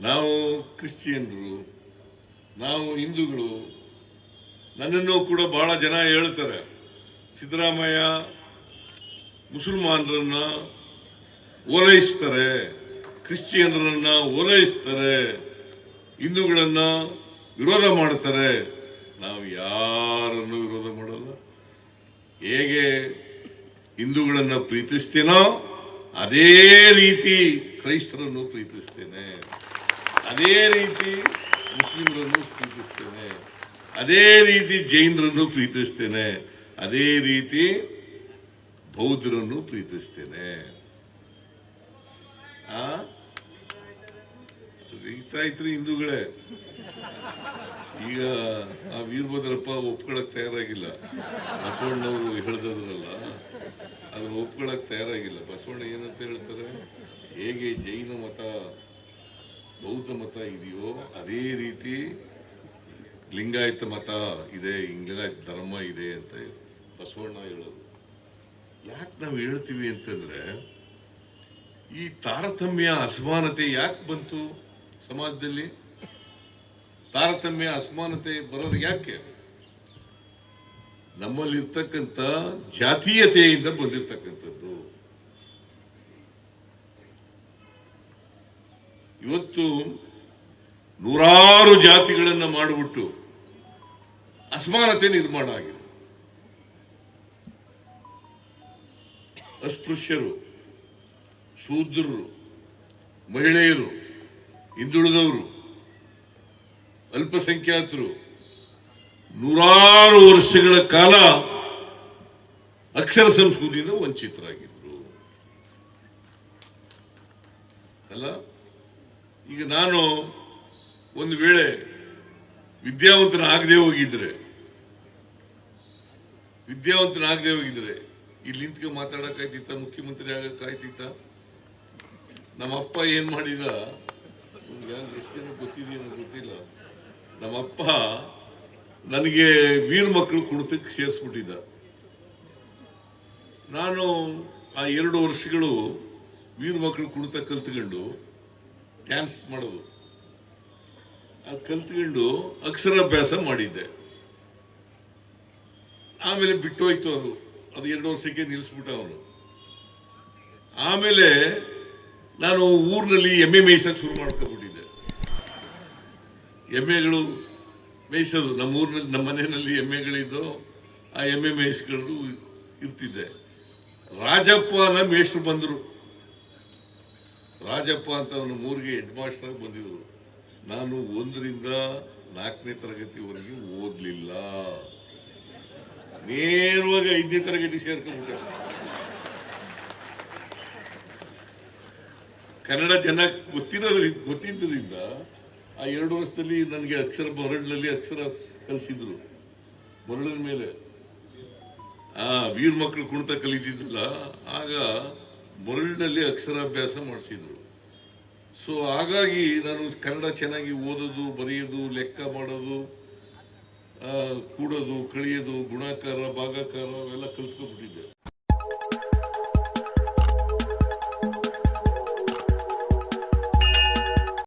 ನಾವು ಕ್ರಿಶ್ಚಿಯನ್ರು ನಾವು ಹಿಂದೂಗಳು, ನನ್ನನ್ನು ಕೂಡ ಬಹಳ ಜನ ಹೇಳ್ತಾರೆ. ಸಿದ್ದರಾಮಯ್ಯ ಮುಸಲ್ಮಾನರನ್ನ ಓಲೈಸ್ತಾರೆ, ಕ್ರಿಶ್ಚಿಯನ್ರನ್ನ ಓಲೈಸ್ತಾರೆ, ಹಿಂದೂಗಳನ್ನ ವಿರೋಧ ಮಾಡ್ತಾರೆ. ನಾವು ಯಾರನ್ನು ವಿರೋಧ ಮಾಡಲ್ಲ. ಹೇಗೆ ಹಿಂದೂಗಳನ್ನ ಪ್ರೀತಿಸ್ತೇನೋ ಅದೇ ರೀತಿ ಕ್ರೈಸ್ತರನ್ನು ಪ್ರೀತಿಸ್ತೇನೆ. ಅದೇ ರೀತಿ ಮುಸ್ಲಿಮರನ್ನು ಪ್ರೀತಿಸ್ತೇನೆ. ಅದೇ ರೀತಿ ಜೈನರನ್ನು ಪ್ರೀತಿಸ್ತೇನೆ. ಅದೇ ರೀತಿ ಬೌದ್ಧರನ್ನು ಪ್ರೀತಿಸ್ತೇನೆ. ಆ? ಹಿಂದೂಗಳೇ. ಈಗ ಆ ವೀರಭದ್ರಪ್ಪ ಒಪ್ಕೊಳಕ್ ತಯಾರಾಗಿಲ್ಲ. ಬಸವಣ್ಣವರು ಹೇಳ್ದದ್ರಲ್ಲ ಅದನ್ನ ಒಪ್ಕೊಳಕ್ ತಯಾರಾಗಿಲ್ಲ. ಬಸವಣ್ಣ ಏನಂತ ಹೇಳ್ತಾರೆ? ಹೇಗೆ ಜೈನ ಮತ ಬೌದ್ಧ ಮತ ಇದೆಯೋ ಅದೇ ರೀತಿ ಲಿಂಗಾಯತ ಮತ ಇದೆ ಲಿಂಗಾಯತ ಧರ್ಮ ಇದೆ ಅಂತ ಬಸವಣ್ಣ ಹೇಳೋದು. ಯಾಕೆ ನಾವು ಹೇಳ್ತೀವಿ ಅಂತಂದ್ರೆ, ಈ ತಾರತಮ್ಯ ಅಸಮಾನತೆ ಯಾಕೆ ಬಂತು ಸಮಾಜದಲ್ಲಿ? ತಾರತಮ್ಯ ಅಸಮಾನತೆ ಬರೋದು ಯಾಕೆ? ನಮ್ಮಲ್ಲಿರ್ತಕ್ಕಂಥ ಜಾತೀಯತೆಯಿಂದ ಬಂದಿರತಕ್ಕಂಥದ್ದು. ಇವತ್ತು ನೂರಾರು ಜಾತಿಗಳನ್ನು ಮಾಡಿಬಿಟ್ಟು ಅಸಮಾನತೆ ನಿರ್ಮಾಣ ಆಗಿದೆ. ಅಸ್ಪೃಶ್ಯರು, ಶೂದ್ರರು, ಮಹಿಳೆಯರು, ಹಿಂದುಳಿದವರು, ಅಲ್ಪಸಂಖ್ಯಾತರು ನೂರಾರು ವರ್ಷಗಳ ಕಾಲ ಅಕ್ಷರ ಸಂಸ್ಕೃತಿಯಿಂದ ವಂಚಿತರಾಗಿದ್ರು. ಅಲ್ಲ? ಈಗ ನಾನು ಒಂದು ವೇಳೆ ವಿದ್ಯಾವಂತನಾಗದೇ ಹೋಗಿದ್ರೆ ವಿದ್ಯಾವಂತನಾಗದೇ ಹೋಗಿದ್ರೆ, ಇಲ್ಲಿ ನಿಂತ್ಕೊಂಡು ಮಾತಾಡಕ್ಕಾಯ್ತಿತ್ತ, ಮುಖ್ಯಮಂತ್ರಿ ಆಗಕ್ಕಾಯ್ತಿತ್ತ? ನಮ್ಮಪ್ಪ ಏನ್ ಮಾಡಿದ? ಎಷ್ಟು ಗೊತ್ತಿದೆಯೋ ಗೊತ್ತಿಲ್ಲ. ನಮ್ಮಪ್ಪ ನನಗೆ ವೀರ ಮಕ್ಕಳು ಕುಣಿತಕ್ಕೆ ಸೇರಿಸ್ಬಿಟ್ಟಿದ್ದ. ನಾನು ಆ ಎರಡು ವರ್ಷಗಳು ವೀರ ಮಕ್ಕಳು ಕುಣಿತ ಕಲ್ತ್ಕೊಂಡು ಡ್ಯಾನ್ಸ್ ಮಾಡೋದು. ಅದು ಕಲ್ತ್ಕೊಂಡು ಅಕ್ಷರಾಭ್ಯಾಸ ಮಾಡಿದ್ದೆ. ಆಮೇಲೆ ಬಿಟ್ಟೋಯ್ತು ಅದು. ಅದು ಎರಡು ವರ್ಷಕ್ಕೆ ನಿಲ್ಲಿಸ್ಬಿಟ್ಟ ಅವನು. ಆಮೇಲೆ ನಾನು ಊರಿನಲ್ಲಿ ಎಮ್ಮೆ ಮೇಯ್ಸಕ್ಕೆ ಶುರು ಮಾಡ್ಕೊಬಿಟ್ಟಿದ್ದೆ ಎಮ್ಮೆಗಳು ಮೇಯಿಸೋದು. ನಮ್ಮ ಊರಿನಲ್ಲಿ, ನಮ್ಮ ಮನೆಯಲ್ಲಿ ಎಮ್ಮೆಗಳಿದ್ದು, ಆ ಎಮ್ಮೆ ಮೇಯಿಸ್ಕೊಂಡು ಇರ್ತಿದ್ದೆ. ರಾಜಪ್ಪನ ಮೇಷ್ಟ್ರು ಬಂದರು. ರಾಜಪ್ಪ ಅಂತ ನನ್ನ ಮೂರಿಗೆ ಹೆಡ್ ಮಾಸ್ಟರ್ ಬಂದಿದ್ರು. ನಾನು ಒಂದರಿಂದ ನಾಲ್ಕನೇ ತರಗತಿವರೆಗೆ ಓದ್ಲಿಲ್ಲ. ನೇರವಾಗಿ ಐದನೇ ತರಗತಿ ಸೇರ್ಕೊಂಡ್ಬಿಟ್ಟೆ. ಕನ್ನಡ ಜನ ಗೊತ್ತಿರೋದ್ರಿಂದ ಗೊತ್ತಿದ್ದರಿಂದ ಆ ಎರಡು ವರ್ಷದಲ್ಲಿ ನನಗೆ ಅಕ್ಷರ, ಮರಳಿನಲ್ಲಿ ಅಕ್ಷರ ಕಲಿಸಿದ್ರು. ಮರಳಿನ ಮೇಲೆ. ಆ, ವೀರ್ ಮಕ್ಕಳು ಕುಣಿತ ಕಲಿತಿದ್ದಿಲ್ಲ. ಆಗ ಮರಳಿನಲ್ಲಿ ಅಕ್ಷರಾಭ್ಯಾಸ ಮಾಡಿಸಿದ್ರು. ಸೊ ಹಾಗಾಗಿ ನಾನು ಕನ್ನಡ ಚೆನ್ನಾಗಿ ಓದೋದು, ಬರೆಯೋದು, ಲೆಕ್ಕ ಮಾಡೋದು ಕೂಡೋದು, ಕಳಿಯೋದು, ಗುಣಾಕಾರ, ಭಾಗಾಕಾರ, ಅವೆಲ್ಲ ಕಲ್ತ್ಕೊಂಡ್ಬಿಟ್ಟಿದ್ದೆ.